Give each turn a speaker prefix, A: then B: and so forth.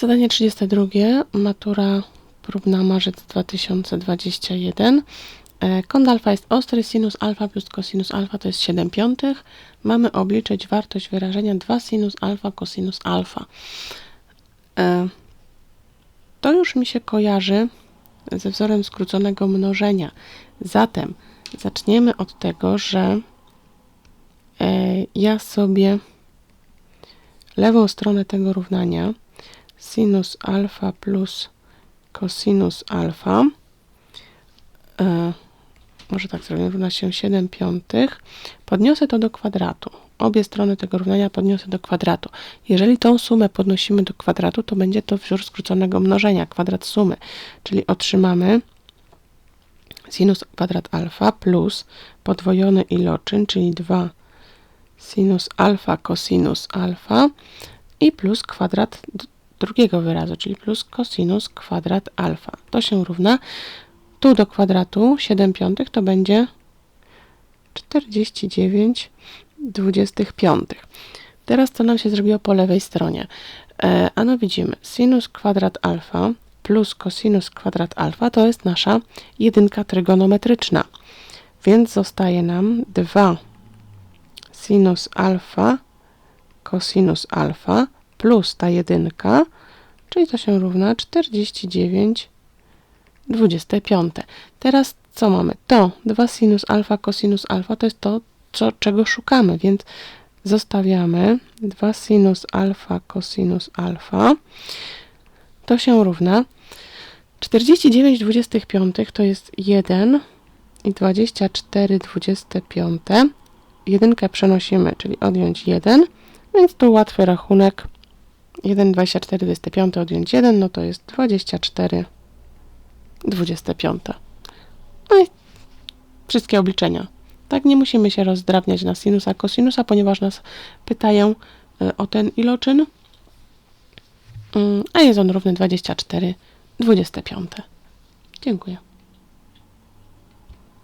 A: Zadanie 32. Matura próbna marzec 2021. E, Kąt alfa jest ostry, sinus alfa plus cosinus alfa to jest 7 piątych. Mamy obliczyć wartość wyrażenia 2 sinus alfa cosinus alfa. E, To już mi się kojarzy ze wzorem skróconego mnożenia. Zatem zaczniemy od tego, że e, ja sobie lewą stronę tego równania sinus alfa plus cosinus alfa e, może tak zrobię, równa się 7 piątych. Podniosę to do kwadratu. Obie strony tego równania podniosę do kwadratu. Jeżeli tą sumę podnosimy do kwadratu, to będzie to wzór skróconego mnożenia, kwadrat sumy. Czyli otrzymamy sinus kwadrat alfa plus podwojony iloczyn, czyli 2 sinus alfa cosinus alfa i plus kwadrat drugiego wyrazu, czyli plus cosinus kwadrat alfa. To się równa tu do kwadratu 7 piątych to będzie 49 25. Teraz co nam się zrobiło po lewej stronie? E, ano widzimy sinus kwadrat alfa plus cosinus kwadrat alfa to jest nasza jedynka trygonometryczna. Więc zostaje nam 2 sinus alfa cosinus alfa plus ta jedynka, czyli to się równa 49 25. Teraz co mamy? To 2 sinus alfa cosinus alfa to jest to, co, czego szukamy, więc zostawiamy 2 sinus alfa cosinus alfa. To się równa 49 25 to jest 1 i 24 25. Jedynkę przenosimy, czyli odjąć 1, więc tu łatwy rachunek. 1, 24, 25 odjąć 1, no to jest 24 25. No i wszystkie obliczenia. Tak, nie musimy się rozdrabniać na sinusa, kosinusa, ponieważ nas pytają y, o ten iloczyn, Mm, a jest on równy 24 25. Dziękuję.